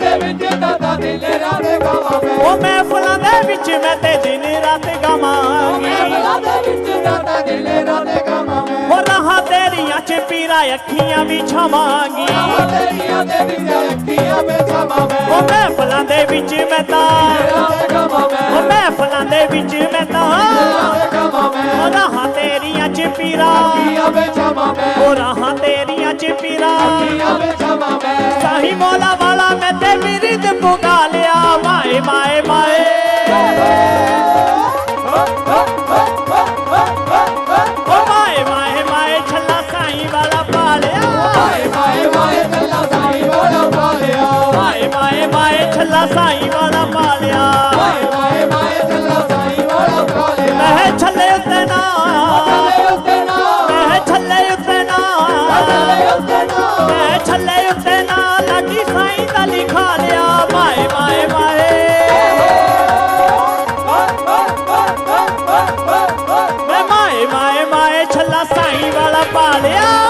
ਦੇ ਵਿੱਚ ਦਾਦਾ ਰਾਤ ਉਹ ਮਹਿਫਲਾਂ ਦੇ ਵਿੱਚ ਮੈਂ ਤੇ ਦਿਨ ਰਾਤ ਗਵਾਂਗੀ। ਮਹਿਫਲਾਂ ਦੇ ਵਿੱਚ ਦਾਦਾ ਦਿਲ ਰਾਤ ਗਾਵਾਂ ਮੈਂ ਉਹ ਰਹਾ ਤੇਰੀਆਂ ਚ ਪੀਰਾ ਅੱਖੀਆਂ ਵੀ ਛਾਵਾਂਗੀ। ਤੇਰੀਆਂ ਦੇ ਅੱਖੀਆਂ ਵਿੱਚ ਛਾਵਾਂ ਮੈਂ ਉਹ ਮਹਿਫਲਾਂ ਦੇ ਵਿੱਚ ਮੈਂ ਤਾਂ ਰਾਤ ਉਹ ਮਹਿਫਲਾਂ ਦੇ ਵਿੱਚ ਮੈਂ ਤਾਂ ਰਾਤ ਉਹ ਰਹਾ ਤੇਰੀਆਂ ਚ ਪੀਰਾ ਅੱਖੀਆਂ ਵਿੱਚ ਛਾਵਾਂ ਮੈਂ ਉਹ ਰਹਾ ਤੇਰੀਆਂ ਚ ਪੀਰਾ ਮਾਏ ਮਾਏ ਛੱਲਾ ਸਾਈ ਵਾਲਾ ਪਾਲਿਆ। ਹਾਏ ਹਾਏ ਹਾਏ ਚੱਲਾ ਸਾਈ ਵਾਲਾ ਪਾਲਿਆ ਮੈਂ ਛੱਲੇ ਉੱਤੇ ਨਾ। ਚੱਲੇ ਉੱਤੇ ਨਾ ਮੈਂ ਛੱਲੇ ਉੱਤੇ ਨਾ। ਚੱਲੇ ਉੱਤੇ ਨਾ ਮੈਂ ਛੱਲੇ ਉੱਤੇ ਨਾ ਲਾਡੀ ਸਾਈ ਦਾ ਲਿਖਾ ਲਿਆ। ਮਾਏ ਮਾਏ ਮਾਏ ਮੈਂ ਮਾਏ ਮਾਏ ਮਾਏ ਛੱਲਾ ਸਾਈ ਵਾਲਾ ਪਾਲਿਆ।